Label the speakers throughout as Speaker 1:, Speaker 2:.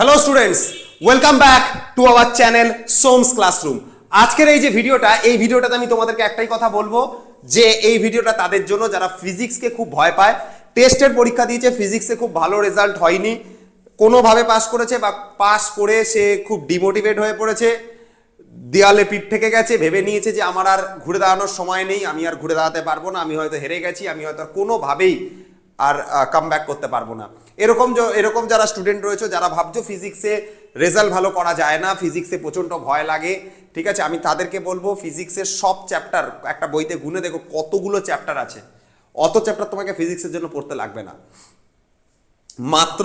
Speaker 1: Hello students welcome back to our channel সোমস classroom আজকের এই যে ভিডিওটা, এই ভিডিওটাতে আমি তোমাদেরকে একটাই কথা বলব যে এই ভিডিওটা তাদের জন্য যারা ফিজিক্সকে খুব ভয় পায়, টেস্টের পরীক্ষা দিয়েছে, ফিজিক্সে খুব ভালো রেজাল্ট হয়নি, কোনোভাবে পাস করেছে বা পাস করে সে খুব ডিমোটিভেট হয়ে পড়েছে, দেয়ালে পিঠ থেকে গেছে, ভেবে নিয়েছে যে আমার আর ঘুরে দাঁড়ানোর সময় নেই, আমি আর ঘুরে দাঁড়াতে পারব না, আমি হয়তো হেরে গেছি, আমি হয়তো কোনোভাবেই আর কাম ব্যাক করতে পারব না। এরকম এরকম যারা স্টুডেন্ট রয়েছে, যারা ভাবছ ফিজিক্সে রেজাল্ট ভালো করা যায় না ফিজিক্সে প্রচণ্ড ভয় লাগে, ঠিক আছে? আমি তাদেরকে বলব ফিজিক্সের সব চ্যাপ্টার একটা বইতে গুনে দেখো কতগুলো চ্যাপ্টার আছে। অত চ্যাপ্টার তোমাকে ফিজিক্সের জন্য পড়তে লাগবে না। মাত্র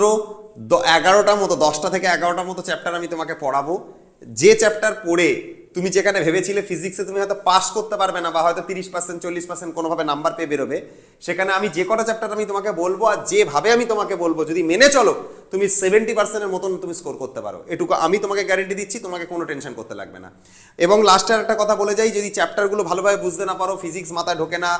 Speaker 1: এগারোটার মতো, দশটা থেকে এগারোটার মতো চ্যাপ্টার আমি তোমাকে পড়াবো। যে চ্যাপ্টার পড়ে তুমি যেখানে ভেবেছিলে ফিজিক্সে তুমি হয়তো পাস করতে পারবে না বা হয়তো তিরিশ পার্সেন্ট চল্লিশ পার্সেন্ট কোনোভাবে নাম্বার পেয়ে বেরোবে, সেখানে আমি যে কটা চ্যাপ্টার আমি তোমাকে বলব আর যেভাবে আমি তোমাকে বলব, যদি মেনে চলো, তুমি সেভেন্টি পার্সেন্টের মতন তুমি স্কোর করতে পারো। এটুকু আমি তোমাকে গ্যারেন্টি দিচ্ছি, তোমাকে কোনো টেনশন করতে লাগবে না। এবং লাস্টে একটা কথা বলে যাই, যদি চ্যাপ্টারগুলো ভালোভাবে বুঝতে না পারো ফিজিক্স মাথায় ঢোকে না,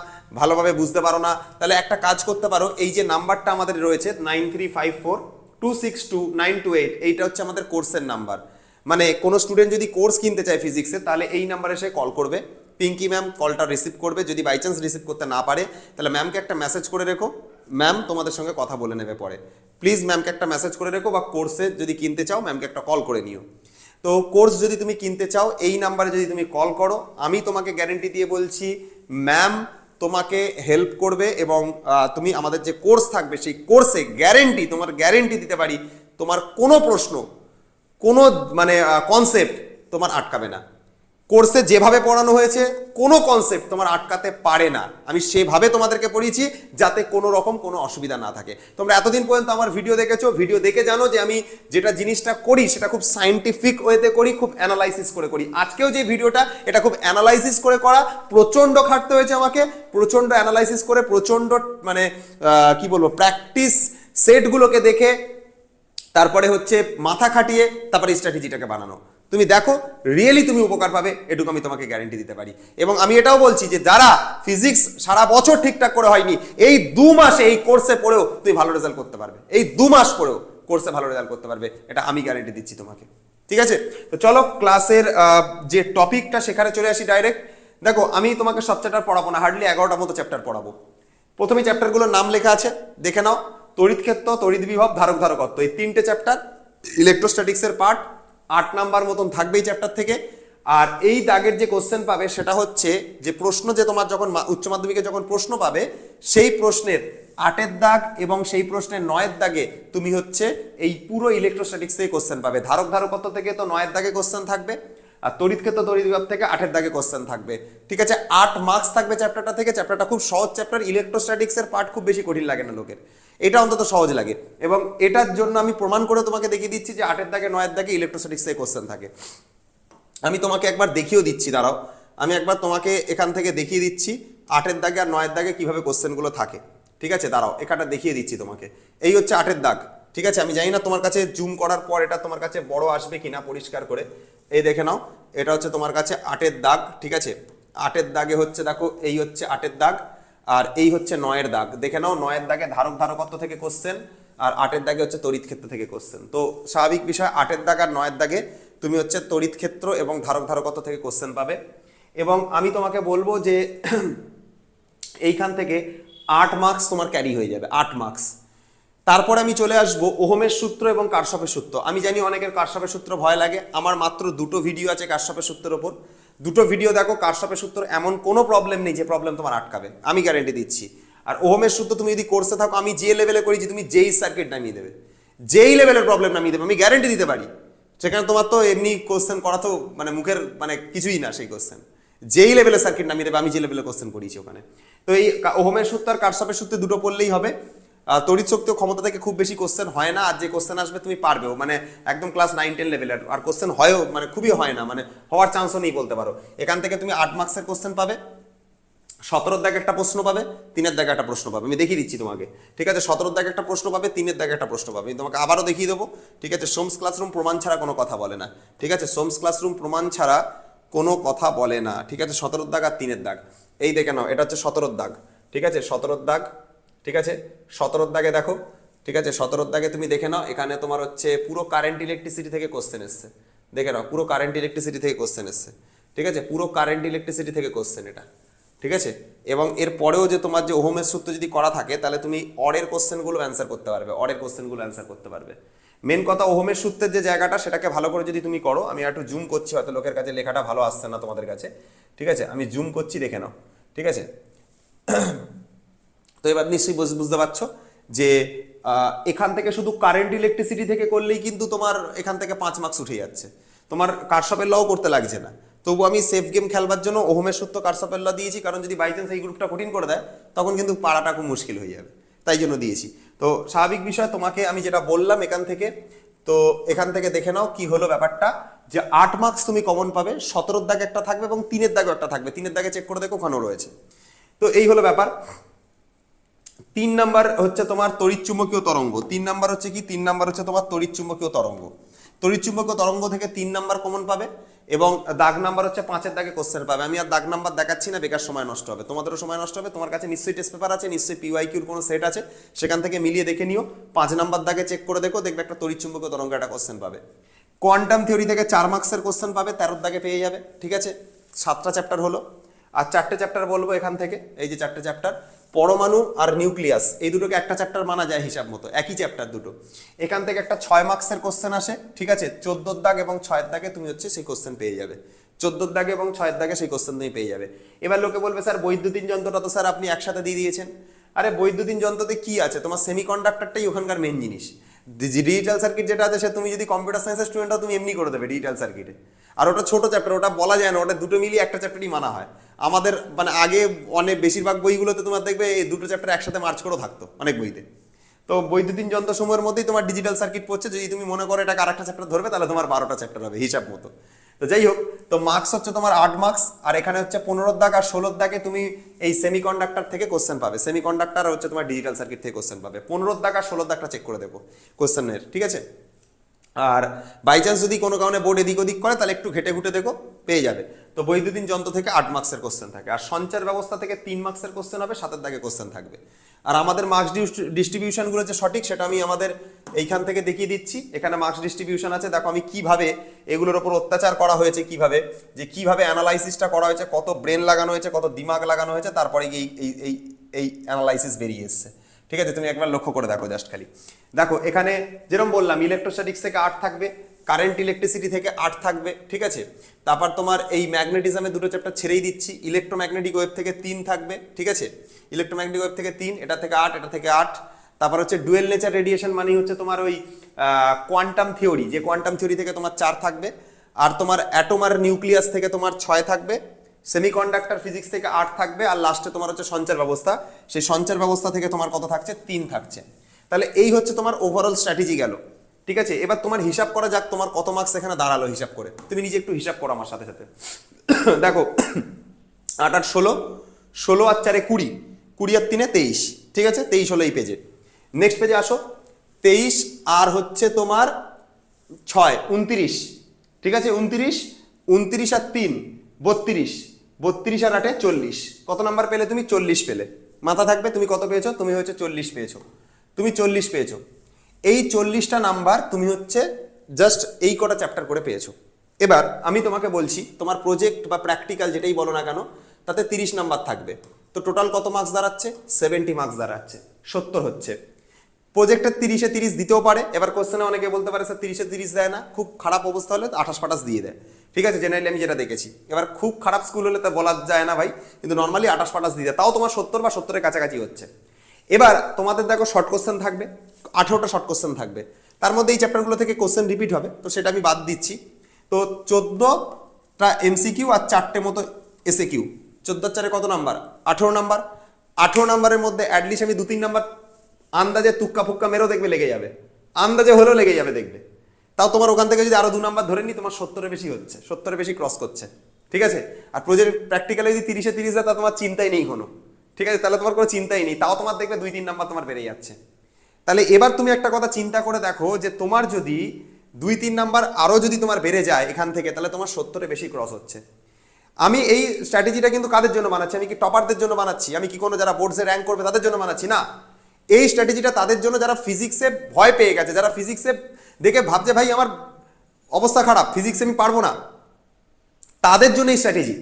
Speaker 1: ভালোভাবে বুঝতে পারো না, তাহলে একটা কাজ করতে পারো, এই যে নাম্বারটা আমাদের রয়েছে nine three five four two six two nine two eight এইটা হচ্ছে আমাদের কোর্সের নাম্বার মানে কোনো স্টুডেন্ট যদি কোর্স কিনতে চায় ফিজিক্সে তাহলে এই নাম্বারে সে কল করবে। পিঙ্কি ম্যাম কলটা রিসিভ করবে। যদি বাই চান্স রিসিভ করতে না পারে, তাহলে ম্যামকে একটা মেসেজ করে রেখো। ম্যাম তোমাদের সঙ্গে কথা বলে নেবে পরে। প্লিজ ম্যামকে একটা মেসেজ করে রেখো বা কোর্সে যদি কিনতে চাও ম্যামকে একটা কল করে নিও। তো কোর্স যদি তুমি কিনতে চাও, এই নাম্বারে যদি তুমি কল করো, আমি তোমাকে গ্যারেন্টি দিয়ে বলছি ম্যাম তোমাকে হেল্প করবে এবং তুমি আমাদের যে কোর্স থাকবে, সেই কোর্সে গ্যারেন্টি তোমার গ্যারেন্টি দিতে পারি। তোমার কোনো প্রশ্ন কোনো মানে কনসেপ্ট তোমার আটকাবে না। কোর্সে যেভাবে পড়ানো হয়েছে, কোনো কনসেপ্ট তোমার আটকাতে পারে না। আমি সেভাবে তোমাদেরকে পড়িয়েছি যাতে কোনো রকম কোনো অসুবিধা না থাকে। তোমরা এতদিন পর্যন্ত আমার ভিডিও দেখেছ ভিডিও দেখে জানো যে আমি যেটা জিনিসটা করি, সেটা খুব সাইন্টিফিক ওয়েতে করি, খুব অ্যানালাইসিস করে করি। আজকেও যে ভিডিওটা এটা খুব অ্যানালাইসিস করে করা, প্রচণ্ড খাটতে হয়েছে আমাকে, প্রচণ্ড অ্যানালাইসিস করে, প্রচণ্ড মানে কি বলব প্র্যাকটিস সেটগুলোকে দেখে তারপরে হচ্ছে মাথা খাটিয়ে তারপরে স্ট্র্যাটেজিটাকে বানানো। তুমি দেখো রিয়েলি তুমি উপকার পাবে, এটুকু আমি তোমাকে গ্যারেন্টি দিতে পারি। এবং আমি এটাও বলছি যে যারা ফিজিক্স সারা বছর ঠিকঠাক করে হয়নি, এই দু মাসে এই কোর্সে পড়েও তুমি ভালো রেজাল্ট করতে পারবে। এই দু মাস পড়েও কোর্সে ভালো রেজাল্ট করতে পারবে, এটা আমি গ্যারেন্টি দিচ্ছি তোমাকে। ঠিক আছে? তো চলো ক্লাসের যে টপিকটা সেখানে চলে আসি ডাইরেক্ট দেখো, আমি তোমাকে সব চ্যাপ্টার পড়াবো না হার্ডলি এগারোটার মতো চ্যাপ্টার পড়াবো। প্রথমে চ্যাপ্টারগুলোর নাম লেখা আছে, দেখে নাও। তড়িৎ ক্ষেত্র, তড়িৎ বিভব, ধারক, ধারকত্ব। এই তিনটে চ্যাপ্টার ইলেকট্রোস্ট্যাটিক্সের পার্ট আট নাম্বার মতন থাকবে এই চ্যাপ্টার থেকে। আর এই দাগের যে কোশ্চেন পাবে, সেটা হচ্ছে যে প্রশ্ন যে তোমার যখন উচ্চ মাধ্যমিকে যখন প্রশ্ন পাবে, সেই প্রশ্নের আটের দাগ এবং সেই প্রশ্নের নয়ের দাগে তুমি হচ্ছে এই পুরো ইলেকট্রোস্ট্যাটিক্স থেকে কোশ্চেন পাবে। ধারক, ধারকত্ব থেকে তো নয়ের দাগে কোশ্চেন থাকবে, আর তড়িৎ ক্ষেত্র, তড়িৎ বিভাগ থেকে আটের দাগে কোশ্চেন থাকবে। ঠিক আছে, আট মার্কস থাকবে চ্যাপ্টারটা থেকে। চ্যাপ্টারটা খুব সহজ চ্যাপ্টার ইলেকট্রোস্ট্যাটিক্সের পার্ট খুব বেশি কঠিন লাগে না লোকের। এটা অন্তত সহজ লাগে। এবং এটার জন্য আমি প্রমাণ করে তোমাকে দেখিয়ে দিচ্ছি যে আটের দাগে, নয়ের দাগে ইলেকট্রোস্ট্যাটিক্স কোশ্চেন থাকে। আমি তোমাকে একবার দেখিয়েও দিচ্ছি, দাঁড়াও। আমি একবার তোমাকে এখান থেকে দেখিয়ে দিচ্ছি আটের দাগে আর নয়ের দাগে কীভাবে কোশ্চেনগুলো থাকে। ঠিক আছে? দাঁড়াও, এখানটা দেখিয়ে দিচ্ছি তোমাকে। এই হচ্ছে আটের দাগ। ঠিক আছে? আমি জানি না তোমার কাছে জুম করার পর এটা তোমার কাছে বড় আসবে কিনা পরিষ্কার করে। এই দেখে নাও, এটা হচ্ছে তোমার কাছে আটের দাগ। ঠিক আছে? আটের দাগে হচ্ছে, দেখো, এই হচ্ছে আটের দাগ। আর এই হচ্ছে নয়ের দাগ। দেখে নাও, নয়ের দাগে ধারক ধারকত্ব থেকে কোশ্চেন আর আটের দাগে হচ্ছে তড়িৎ ক্ষেত্র থেকে কোশ্চেন তো স্বাভাবিক বিষয়, আটের দাগ আর নয়ের দাগে তুমি হচ্ছে তড়িৎ ক্ষেত্র এবং ধারক ধারকত্ব থেকে কোশ্চেন পাবে। এবং আমি তোমাকে বলব যে এইখান থেকে আট মার্কস তোমার ক্যারি হয়ে যাবে, আট মার্কস তারপরে আমি চলে আসব ওহমের সূত্র এবং কারশপের সূত্র। আমি জানি অনেকের কারশফের সূত্র ভয় লাগে, আমার মাত্র দুটো ভিডিও আছে কারশফের সূত্রের ওপর। দুটো ভিডিও দেখো কারশফের সূত্র, এমন কোনো প্রবলেম নেই যে প্রবলেম তোমার আটকাবে। আমি গ্যারেন্টি দিচ্ছি। আর ওহমের সূত্র তুমি যদি কোর্সে থাকো, আমি যে লেভেলে করি যে তুমি যেই সার্কিট নামিয়ে দেবে। যেই লেভেলের প্রবলেম নামিয়ে দেবে, আমি গ্যারেন্টি দিতে পারি। সেখানে তোমার তো এমনি কোশ্চেন করা তো মানে মুখের মানে কিছুই না সেই কোশ্চেন যেই লেভেলের সার্কিট নামিয়ে দেবে, আমি যে লেভেলের কোশ্চেন করিয়েছি ওখানে। তো এই ওহমের সূত্র আর কারশফের সূত্রে দুটো পড়লেই হবে। আহ, তড়িৎ শক্তি ক্ষমতা থেকে খুব বেশি কোশ্চেন হয় না আর যে কোশ্চেন আসবে তুমি পারবেও। মানে একদম ক্লাস নাইন টেন লেভেলের আর কোশ্চেন হয়ও মানে খুবই হয় না মানে হওয়ার চান্সও নেই বলতে পারো। এখান থেকে তুমি আট মার্কসের কোশ্চেন পাবে সতেরোর দাগে একটা প্রশ্ন পাবে তিনের দাগে একটা প্রশ্ন পাবে। আমি দেখিয়ে দিচ্ছি তোমাকে। ঠিক আছে সতেরোর দাগে একটা প্রশ্ন পাবে তিনের দাগে একটা প্রশ্ন পাবে। আমি তোমাকে আবারও দেখিয়ে দেবো। ঠিক আছে সোমস ক্লাসরুম প্রমাণ ছাড়া কোনো কথা বলে না। ঠিক আছে সোমস ক্লাসরুম প্রমাণ ছাড়া কোনো কথা বলে না। ঠিক আছে সতেরোর দাগ আর তিনের দাগ। এই দেখে নাও এটা হচ্ছে সতেরোর দাগ। ঠিক আছে সতেরোর দাগ ঠিক আছে? সতেরোর দাগে দেখো, ঠিক আছে? সতেরোর দাগে তুমি দেখে নাও, এখানে তোমার হচ্ছে পুরো কারেন্ট ইলেকট্রিসিটি থেকে কোশ্চেন এসছে। দেখে নাও, পুরো কারেন্ট ইলেকট্রিসিটি থেকে কোশ্চেন এসছে। ঠিক আছে? পুরো কারেন্ট ইলেকট্রিসিটি থেকে কোশ্চেন এটা। ঠিক আছে? এবং এর পরেও যে তোমার যে ওহোমের সূত্র যদি করা থাকে, তাহলে তুমি অরের কোশ্চেনগুলো অ্যান্সার করতে পারবে অরের কোশ্চেনগুলো অ্যান্সার করতে পারবে। মেন কথা ওহমের সূত্রের যে জায়গাটা, সেটাকে ভালো করে যদি তুমি করো, আমি একটু জুম করছি, হয়তো লোকের কাছে লেখাটা ভালো আসছে না তোমাদের কাছে। ঠিক আছে? আমি জুম করছি, দেখে নাও। ঠিক আছে? তো এবার নিশ্চয়ই বুঝ- বুঝতে পারছ যে এখান থেকে শুধু কারেন্ট ইলেকট্রিসিটি থেকে করলেই কিন্তু তোমার এখান থেকে পাঁচ মার্কস উঠে যাচ্ছে। তোমার কারশপের লও করতে লাগছে না। তবু আমি সেফ গেম খেলবার জন্য ওহমের সূত্র কারশপের ল দিয়েছি, কারণ যদি বাই চান্স এই গ্রুপটা কঠিন করে দেয়, তখন কিন্তু পাড়াটা খুব মুশকিল হয়ে যাবে। তাই জন্য দিয়েছি। তো স্বাভাবিক বিষয় তোমাকে আমি যেটা বললাম এখান থেকে, তো এখান থেকে দেখে নাও কি হলো ব্যাপারটা, যে আট মার্কস তুমি কমন পাবে, সতেরোর দাগে একটা থাকবে এবং তিনের দাগে একটা থাকবে। তিনের দাগে চেক করে দেখো ওখানেও রয়েছে। তো এই হলো ব্যাপার। তিন নাম্বার হচ্ছে তোমার তড়িৎচুম্বকীয় তরঙ্গ। তিন নাম্বার হচ্ছে কি? তিন নাম্বার হচ্ছে তোমার তড়িৎচুম্বকীয় তরঙ্গ। তড়িৎচুম্বকীয় তরঙ্গ থেকে তিন নাম্বার কমন পাবে এবং দাগ নাম্বার হচ্ছে পাঁচের দাগে কোশ্চেন পাবে। আমি আর দাগ নাম্বার দেখাচ্ছি না, বেকার সময় নষ্ট হবে। তোমাদেরও সময় নষ্ট হবে, তোমার কাছে নিশ্চয়ই টেস্ট পেপার আছে, নিশ্চয়ই পিওয়াই কিউর কোনো সেট আছে। সেখান থেকে মিলিয়ে দেখে নিও। পাঁচ নাম্বার দাগে চেক করে দেখো, দেখবে একটা তড়িৎচুম্বকীয় তরঙ্গ একটা কোশ্চেন পাবে। কোয়ান্টাম থিওরি থেকে চার মার্কসের কোশ্চেন পাবে, তেরোর দাগে পেয়ে যাবে, ঠিক আছে? সাতটা চ্যাপ্টার হলো। আর চারটে চ্যাপ্টার বলব এখান থেকে, এই যে চারটে চ্যাপ্টার পরমাণু আর নিউক্লিয়াস, এই দুটোকে একটা চ্যাপ্টার মানা যায় হিসাব মতো, একই চ্যাপ্টার দুটো। এখান থেকে একটা ছয় মার্কসের কোশ্চেন আসে, ঠিক আছে? চোদ্দোর দাগ এবং ছয়ের দাগে তুমি হচ্ছে সেই কোশ্চেন পেয়ে যাবে। চোদ্দোর দাগে এবং ছয়ের দাগে সেই কোশ্চেন তুমি পেয়ে যাবে। এবার লোকে বলবে, স্যার, বৈদ্যুতিন যন্ত্রটা তো স্যার আপনি একসাথে দিয়ে দিয়েছেন। আরে, বৈদ্যুতিন যন্ত্রতে কি আছে? তোমার সেমিকন্ডাক্টরটাই ওখানকার মেন জিনিস। ডিজিটাল সার্কিট যেটা আছে, সে তুমি যদি কম্পিউটার সায়েন্সের স্টুডেন্ট তুমি এমনি করে দেবে ডিজিটাল সার্কিটে আর ওটা ছোট চ্যাপ্টার ওটা বলা যায় না, ওটা দুটো মিলিয়ে একটা চ্যাপ্টারই মানা হয়। আমাদের মানে আগে অনেক বেশিরভাগ বইগুলোতে তোমার দেখবে এই দুটো চ্যাপ্টার একসাথে মার্চ করেও থাকতো, অনেক বইতে। তো বৈদ্যুতিন যন্ত্র সময়ের মধ্যেই তোমার ডিজিটাল সার্কিট পড়ছে, যদি তুমি মনে করো এটাকে আরেকটা চ্যাপ্টার ধরবে, তাহলে তোমার বারোটা চ্যাপ্টার হবে, হিসাব মতো। তো যাই হোক, তো মার্কস হচ্ছে তোমার আট মার্কস আর এখানে হচ্ছে পনেরোর দাগ আর ষোলোর দাগে তুমি এই সেমিকন্ডাক্টর থেকে কোশ্চেন পাবে। সেমিকন্ডাক্টর আর হচ্ছে তোমার ডিজিটাল সার্কিট থেকে কোশ্চেন পাবে। পনেরোর দাগ আর ষোলোর দাগটা চেক করে দেবো কোশ্চেনের ঠিক আছে? আর বাই চান্স যদি কোনো কারণে বোর্ড এদিক ওদিক করে, তাহলে একটু ঘেটে ঘুটে দেখো, পেয়ে যাবে। তো বৈদ্যুতিন যন্ত্র থেকে আট মার্কসের কোশ্চেন থাকে। আর সঞ্চার ব্যবস্থা থেকে তিন মার্কসের কোশ্চেন হবে, সাতের দাগে কোশ্চেন থাকবে। আর আমাদের মার্কস ডিস্ট্রিবিউশনগুলো যে সঠিক, সেটা আমি আমাদের এইখান থেকে দেখিয়ে দিচ্ছি। এখানে মার্কস ডিস্ট্রিবিউশন আছে। দেখো আমি কীভাবে এগুলোর ওপর অত্যাচার করা হয়েছে কীভাবে, যে কীভাবে অ্যানালাইসিসটা করা হয়েছে, কত ব্রেন লাগানো হয়েছে, কত দিমাগ লাগানো হয়েছে, তারপরে এই এই এই অ্যানালাইসিস বেরিয়ে এসছে। ঠিক আছে, তুমি একবার লক্ষ্য করে দেখো জাস্ট খালি। দেখো, এখানে যেরকম বললাম ইলেকট্রোস্ট্যাটিক্স থেকে আট থাকবে কারেন্ট ইলেকট্রিসিটি থেকে আট থাকবে, ঠিক আছে? তারপর তোমার এই ম্যাগনেটিজমে দুটো চ্যাপ্টার ছেড়েই দিচ্ছি ইলেকট্রোম্যাগনেটিক ওয়েভ থেকে তিন থাকবে, ঠিক আছে? ইলেকট্রোম্যাগনেটিক ওয়েভ থেকে তিন, এটা থেকে আট, এটা থেকে আট। তারপর হচ্ছে ডুয়েল নেচার রেডিয়েশন মানে হচ্ছে তোমার ওই কোয়ান্টাম থিওরি যে কোয়ান্টাম থিওরি থেকে তোমার চার থাকবে, আর তোমার অ্যাটোমার নিউক্লিয়াস থেকে তোমার ছয় থাকবে সেমিকন্ডাক্টর ফিজিক্স থেকে আট থাকবে আর লাস্টে তোমার হচ্ছে সঞ্চার ব্যবস্থা। সেই সঞ্চার ব্যবস্থা থেকে তোমার কত থাকছে? তিন থাকছে। তাহলে এই হচ্ছে তোমার ওভারঅল স্ট্র্যাটেজি গেল। ঠিক আছে? এবার তোমার হিসাব করা যাক, তোমার কত মার্কস এখানে দাঁড়াল হিসাব করে। তুমি নিজে একটু হিসাব করো আমার সাথে সাথে। দেখো, আট আট ষোলো ষোলো আর চারে কুড়ি। কুড়ি আর তিনে তেইশ। ঠিক আছে? তেইশ হলো এই পেজে নেক্সট পেজে আসো। তেইশ আর হচ্ছে তোমার ছয়, উনত্রিশ। ঠিক আছে? উনতিরিশ, উনত্রিশ আর তিন, বত্রিশ। বত্রিশ আর আটে চল্লিশ। কত নাম্বার পেলে তুমি? চল্লিশ পেলে। মাথা থাকবে, তুমি কত পেয়েছ? তুমি হচ্ছে চল্লিশ পেয়েছ। তুমি চল্লিশ পেয়েছ। এই চল্লিশটা নাম্বার তুমি হচ্ছে জাস্ট এই কটা চ্যাপ্টার করে পেয়েছ। এবার আমি তোমাকে বলছি, তোমার প্রজেক্ট বা প্র্যাকটিক্যাল যেটাই বলো না কেন, তাতে তিরিশ নাম্বার থাকবে। তো টোটাল কত মার্কস দাঁড়াচ্ছে? সেভেন্টি মার্কস দাঁড়াচ্ছে। সত্তর হচ্ছে। প্রজেক্টের তিরিশে তিরিশ দিতেও পারে। এবার কোশ্চেনে অনেকে বলতে পারে, স্যার, তিরিশে তিরিশ দেয় না। খুব খারাপ অবস্থা হলে আঠাশ ফাটাশ দিয়ে দেয়। ঠিক আছে জেনারেলি আমি যেটা দেখেছি। এবার খুব খারাপ স্কুল হলে তা বলা যায় না ভাই, কিন্তু নর্মালি আঠাশ ফাটাশ দিয়ে দেয়। তাও তোমার সত্তর বা সত্তরের কাছাকাছি হচ্ছে। এবার তোমাদের দেখো শর্ট কোশ্চেন থাকবে, আঠেরোটা শর্ট কোশ্চেন থাকবে। তার মধ্যে এই চ্যাপ্টারগুলো থেকে কোশ্চেন রিপিট হবে, তো সেটা আমি বাদ দিচ্ছি। তো চোদ্দোটা এমসিকিউ আর চারটে মতো এসে কিউ চোদ্দোর চারে কত নাম্বার আঠেরো নাম্বার আঠেরো নাম্বারের মধ্যে অ্যাটলিস্ট আমি দু তিন নাম্বার আন্দাজে তুক্কা ফুক্কা মেরেও দেখবে লেগে যাবে। আন্দাজে হলেও লেগে যাবে দেখবে। তাও তোমার ওখান থেকে যদি আরও দু নাম্বার ধরে নি, তোমার সত্তরের বেশি হচ্ছে, সত্তরের বেশি ক্রস করছে। ঠিক আছে? আর প্রজেক্ট প্র্যাকটিক্যালি যদি তিরিশে তিরিশ দেয়, তা তোমার চিন্তাই নেই কোনো। ঠিক আছে? তাহলে তোমার কোনো চিন্তাই নেই। তাও তোমার দেখবে দুই তিন নাম্বার তোমার বেড়ে যাচ্ছে। তাহলে এবার তুমি একটা কথা চিন্তা করে দেখো যে তোমার যদি দুই তিন নাম্বার আরও যদি তোমার বেড়ে যায় এখান থেকে, তাহলে তোমার সত্তরে বেশি ক্রস হচ্ছে। আমি এই স্ট্র্যাটেজিটা কিন্তু কাদের জন্য বানাচ্ছি? আমি কি টপারদের জন্য বানাচ্ছি? আমি কি কোনো যারা বোর্ডসে র্যাঙ্ক করবে তাদের জন্য বানাচ্ছি? না। এই স্ট্র্যাটেজিটা তাদের জন্য যারা ফিজিক্সে ভয় পেয়ে গেছে, যারা ফিজিক্সে দেখে ভাবছে, ভাই, আমার অবস্থা খারাপ ফিজিক্সে আমি পারব না। তাদের জন্য এই স্ট্র্যাটেজি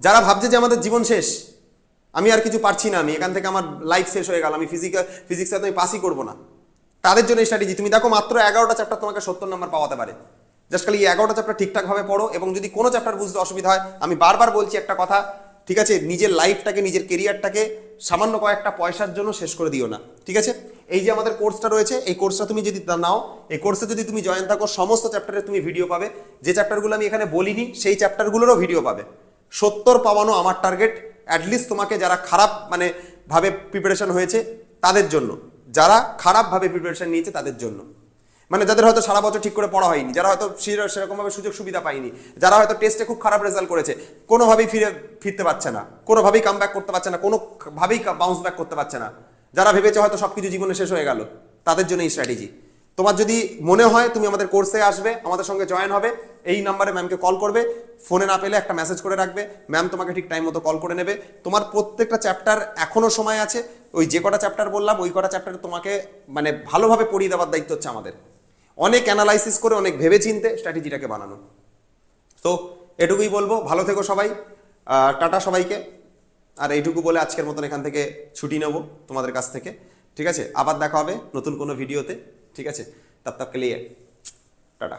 Speaker 1: যারা ভাবছে যে আমাদের জীবন শেষ, আমি আর কিছু পারছি না, আমি এখান থেকে আমার লাইফ শেষ হয়ে গেল, আমি ফিজিক্যাল ফিজিক্সে আমি পাসই করব না। তাদের জন্য স্ট্র্যাটেজি তুমি দেখো মাত্র এগারোটা চ্যাপ্টার তোমাকে সত্তর নাম্বার পাওয়াতে পারে। জাস্ট খালি এগারোটা চ্যাপ্টার ঠিকঠাকভাবে পড়ো এবং যদি কোনো চ্যাপ্টার বুঝতে অসুবিধা হয়, আমি বারবার বলছি একটা কথা ঠিক আছে? নিজের লাইফটাকে নিজের কেরিয়ারটাকে সামান্য কয়েকটা পয়সার জন্য শেষ করে দিও না। ঠিক আছে? এই যে আমাদের কোর্সটা রয়েছে, এই কোর্সটা তুমি যদি নাও, এই কোর্সে যদি তুমি জয়েন থাকো, সমস্ত চ্যাপ্টারে তুমি ভিডিও পাবে। যে চ্যাপ্টারগুলো আমি এখানে বলিনি, সেই চ্যাপ্টারগুলোরও ভিডিও পাবে। সত্তর পাওয়ানো আমার টার্গেট অ্যাটলিস্ট তোমাকে যারা খারাপ মানে ভাবে প্রিপারেশন হয়েছে, তাদের জন্য। যারা খারাপভাবে প্রিপারেশন নিয়েছে, তাদের জন্য। মানে যাদের হয়তো সারা বছর ঠিক করে পড়া হয়নি, যারা হয়তো সেরকমভাবে সুযোগ সুবিধা পায়নি, যারা হয়তো টেস্টে খুব খারাপ রেজাল্ট করেছে, কোনোভাবেই ফিরে ফিরতে পারছে না, কোনোভাবেই কাম ব্যাক করতে পারছে না কোনোভাবেই বাউন্স ব্যাক করতে পারছে না। যারা ভেবেছে হয়তো সব কিছু জীবনে শেষ হয়ে গেল, তাদের জন্য এই স্ট্র্যাটেজি তোমার যদি মনে হয় তুমি আমাদের কোর্সে আসবে, আমাদের সঙ্গে জয়েন হবে, এই নাম্বারে ম্যামকে কল করবে ফোনে না পেলে একটা মেসেজ করে রাখবে ম্যাম তোমাকে ঠিক টাইম মতো কল করে নেবে। তোমার প্রত্যেকটা চ্যাপ্টার এখনও সময় আছে, ওই যে কটা চ্যাপ্টার বললাম, ওই কটা চ্যাপ্টার তোমাকে মানে ভালোভাবে পড়িয়ে দেওয়ার দায়িত্ব হচ্ছে আমাদের। অনেক অ্যানালাইসিস করে, অনেক ভেবে চিনতে স্ট্র্যাটেজিটাকে বানানো। তো এটুকুই বলব। ভালো থেকো সবাই। টাটা সবাইকে। আর এইটুকু বলে আজকের মতন এখান থেকে ছুটি নেব তোমাদের কাছ থেকে। ঠিক আছে? আবার দেখা হবে নতুন কোনো ভিডিওতে। ঠিক আছে? তব তক ক্লিয়ার লিয়ে টাটা।